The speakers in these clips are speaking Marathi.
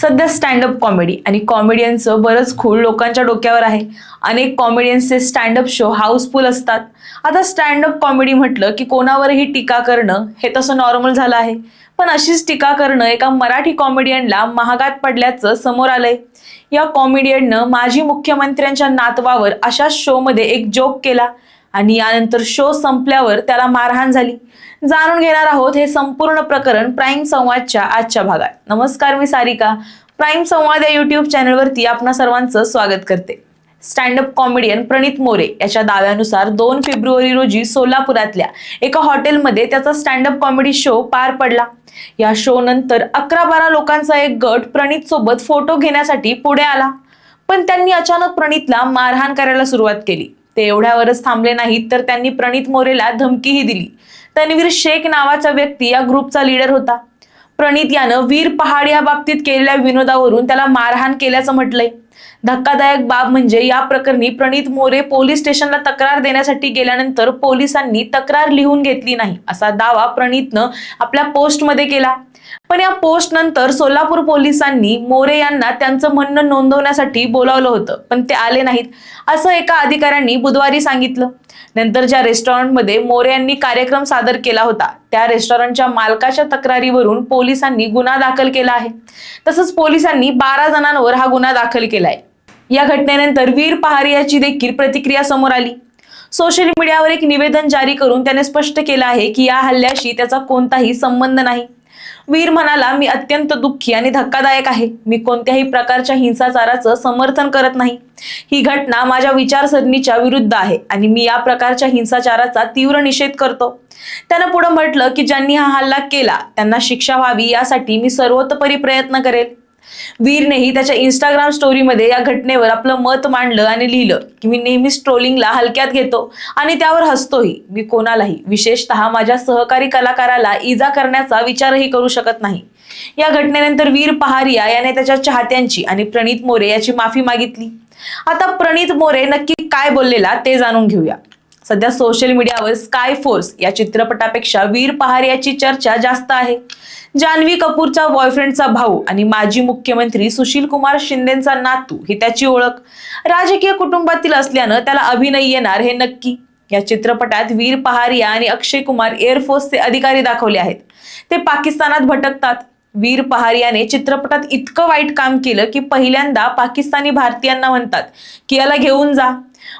सध्या स्टँडअप कॉमेडी आणि कॉमेडियनचं बरंच खूळ लोकांच्या डोक्यावर आहे. अनेक कॉमेडियन्सचे स्टँडअप शो हाऊसफुल असतात. आता स्टँडअप कॉमेडी म्हटलं की कोणावरही टीका करणं हे तसं नॉर्मल झालं आहे. पण अशीच टीका करणं एका मराठी कॉमेडियनला महागात पडल्याचं समोर आलंय. या कॉमेडियननं माजी मुख्यमंत्र्यांच्या नातवावर अशाच शोमध्ये एक जोक केला. आणि यानंतर शो संपल्यावर त्याला मारहाण झाली. जाणून घेणार आहोत हे संपूर्ण प्रकरण प्राईम संवादच्या आजच्या भागात. नमस्कार मी सारिका. प्राईम संवाद या युट्यूब चॅनलवरती आपणा सर्वांचं स्वागत करते. स्टँडअप कॉमेडियन प्रणित मोरे याच्या दाव्यानुसार दोन फेब्रुवारी रोजी सोलापुरातल्या एका हॉटेलमध्ये त्याचा स्टँडअप कॉमेडी शो पार पडला. या शो नंतर अकरा बारा लोकांचा एक गट प्रणित सोबत फोटो घेण्यासाठी पुढे आला. पण त्यांनी अचानक प्रणितला मारहाण करायला सुरुवात केली. ते एवढ्यावरच थांबले नाहीत तर त्यांनी प्रणित मोरेला धमकीही दिली. तन्वीर शेख नावाचा व्यक्ती या ग्रुपचा लीडर होता. प्रणित यानं वीर पहाड या बाबतीत केलेल्या विनोदावरून त्याला मारहाण केल्याचं म्हटलंय. धक्कादायक बाब म्हणजे या प्रकरणी प्रणित मोरे पोलीस स्टेशनला तक्रार देण्यासाठी गेल्यानंतर पोलिसांनी तक्रार लिहून घेतली नाही असा दावा प्रणितनं आपल्या पोस्टमध्ये केला. पण या पोस्ट नंतर सोलापूर पोलिसांनी मोरे यांना त्यांचं म्हणणं नोंदवण्यासाठी बोलावलं होतं पण ते आले नाहीत असं एका अधिकाऱ्यांनी बुधवारी सांगितलं. नंतर ज्या रेस्टॉरंटमध्ये मोरे यांनी कार्यक्रम सादर केला होता त्या रेस्टॉरंटच्या मालकाच्या तक्रारीवरून पोलिसांनी गुन्हा दाखल केला आहे. तसंच पोलिसांनी बारा जणांवर हा गुन्हा दाखल केलाय. या घटनेनंतर वीर पहारियाची देखील प्रतिक्रिया समोर आली. सोशल मीडियावर एक निवेदन जारी करून त्याने स्पष्ट केलं आहे की या हल्ल्याशी त्याचा कोणताही संबंध नाही. वीर म्हणाला मी अत्यंत दुःखी आणि धक्कादायक आहे. मी कोणत्याही प्रकारच्या हिंसाचाराचं समर्थन करत नाही. ही घटना माझ्या विचारसरणीच्या विरुद्ध आहे आणि मी या प्रकारच्या हिंसाचाराचा तीव्र निषेध करतो. त्यानं पुढे म्हटलं की ज्यांनी हा हल्ला केला त्यांना शिक्षा व्हावी यासाठी मी सर्वतोपरी प्रयत्न करेल. वीरनेही त्याच्या इंस्टाग्राम स्टोरीमध्ये या घटनेवर आपलं मत मांडलं आणि लिहिलं की मी नेहमीच ट्रोलिंगला हलक्यात घेतो आणि त्यावर हसतोही. मी कोणालाही विशेषतः माझ्या सहकारी कलाकाराला इजा करण्याचा विचारही करू शकत नाही. या घटनेनंतर वीर पहारिया याने त्याच्या चाहत्यांची आणि प्रणित मोरे याची माफी मागितली. आता प्रणित मोरे नक्की काय बोललेला ते जाणून घेऊया. सध्या सोशल मीडियावर स्काय फोर्स या चित्रपटापेक्षा वीर पहार याची चर्चा जास्त आहे. जान्हवी कपूरचा बॉयफ्रेंडचा भाऊ आणि माजी मुख्यमंत्री सुशील कुमार शिंदेचा नातू ही त्याची ओळख. राजकीय कुटुंबातील असल्यानं त्याला अभिनय येणार हे नक्की. या चित्रपटात वीर पहारिया आणि अक्षय कुमार एअरफोर्सचे अधिकारी दाखवले आहेत. ते पाकिस्तानात भटकतात. वीर पहारियाने चित्रपटात इतकं वाईट काम केलं की पहिल्यांदा पाकिस्तानी भारतीयांना म्हणतात की याला घेऊन जा.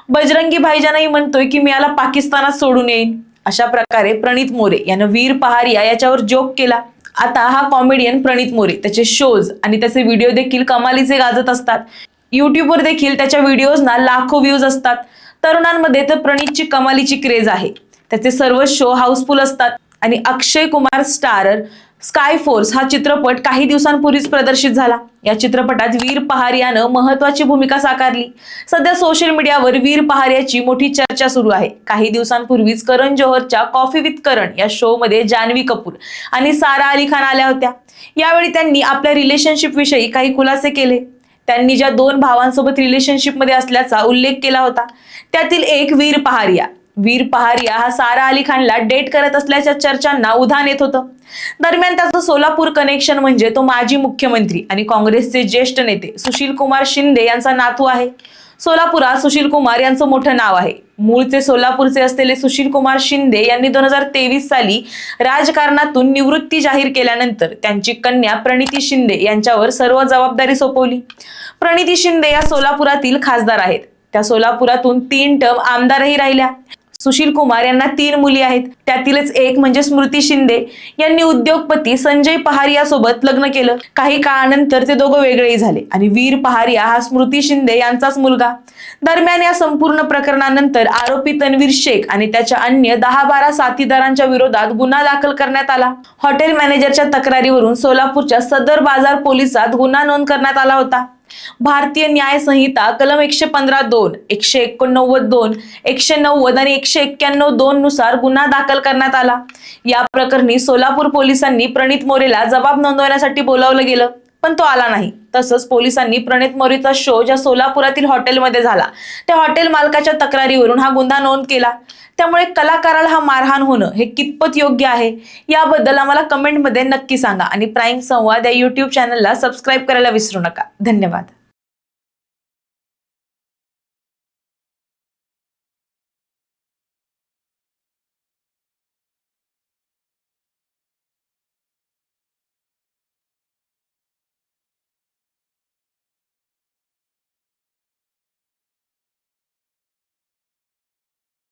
बजरंगी भाईजानही म्हणतोय की मी याला पाकिस्तानात सोडून येईन. अशा प्रकारे प्रणित मोरे यानं वीर पहारिया याच्यावर जोक केला. आता हा कॉमेडियन प्रणित मोरे त्याचे शोज आणि त्याचे व्हिडिओ देखील कमालीचे गाजत असतात. युट्यूबवर देखील त्याच्या व्हिडिओजना लाखो व्ह्यूज असतात. तरुणांमध्ये तर प्रणितची कमालीची क्रेज आहे. त्याचे सर्व शो हाऊसफुल असतात. आणि Akshay Kumar starrer sky force हा चित्रपट काही दिवसांपूर्वीच प्रदर्शित झाला. या चित्रपटात वीर पहारियानं महत्वाची भूमिका साकारली. सध्या सोशल मीडियावर वीर पहारियाची मोठी चर्चा सुरू आहे. काही दिवसांपूर्वीच करण जोहरच्या कॉफी विथ करण या शो मध्ये जान्हवी कपूर आणि सारा अली खान आल्या होत्या. यावेळी त्यांनी आपल्या रिलेशनशिप विषयी काही खुलासे केले. त्यांनी ज्या दोन भावांसोबत रिलेशनशिपमध्ये असल्याचा उल्लेख केला होता त्यातील एक वीर पहारिया. वीर पहारिया हा सारा अली खानला डेट करत असल्याच्या चर्चांना उधाण येत होतं. दरम्यान त्याचं सोलापूर कनेक्शन म्हणजे तो माजी मुख्यमंत्री आणि काँग्रेसचे ज्येष्ठ नेते सुशील कुमार शिंदे यांचा नातू आहे. सोलापुरात सुशील कुमार यांचं मोठं नाव आहे. मूळचे सोलापूरचे असलेले सुशील कुमार शिंदे यांनी दोन हजार तेवीस साली राजकारणातून निवृत्ती जाहीर केल्यानंतर त्यांची कन्या प्रणिती शिंदे यांच्यावर सर्व जबाबदारी सोपवली. प्रणिती शिंदे या सोलापुरातील खासदार आहेत. त्या सोलापुरातून तीन टर्म आमदारही राहिल्या. सुशील कुमार यांना तीन मुली आहेत. त्यातीलच एक म्हणजे स्मृती शिंदे यांनी उद्योगपती संजय पहारिया सोबत लग्न केलं. काही काळानंतर ते दोघं वेगळेही झाले आणि वीर पहारिया हा स्मृती शिंदे यांचाच मुलगा. दरम्यान या संपूर्ण प्रकरणानंतर आरोपी तन्वीर शेख आणि त्याच्या अन्य दहा बारा साथीदारांच्या विरोधात गुन्हा दाखल करण्यात आला. हॉटेल मॅनेजरच्या तक्रारीवरून सोलापूरच्या सदर बाजार पोलिसात गुन्हा नोंद करण्यात आला होता. भारतीय न्याय संहिता कलम एकशे पंधरा दोन एकशे एकोणनव्वद दोन एकशे नव्वद आणि एकशे एक्क्याण्णव दोन नुसार गुन्हा दाखल करण्यात आला. या प्रकरणी सोलापूर पोलिसांनी प्रणित मोरेला जबाब नोंदवण्यासाठी बोलावलं गेलं पण तो आला नाही. तसंच पोलिसांनी प्रणित मोरीचा शो ज्या सोलापुरातील हॉटेलमध्ये झाला. त्या हॉटेल मालकाच्या तक्रारीवरून हा गुन्हा नोंद केला. त्यामुळे कलाकाराला हा मारहाण होणं हे कितपत योग्य आहे? याबद्दल आम्हाला कमेंटमध्ये नक्की सांगा. आणि प्राईम संवाद या युट्यूब चॅनलला सबस्क्राईब करायला विसरू नका. धन्यवाद.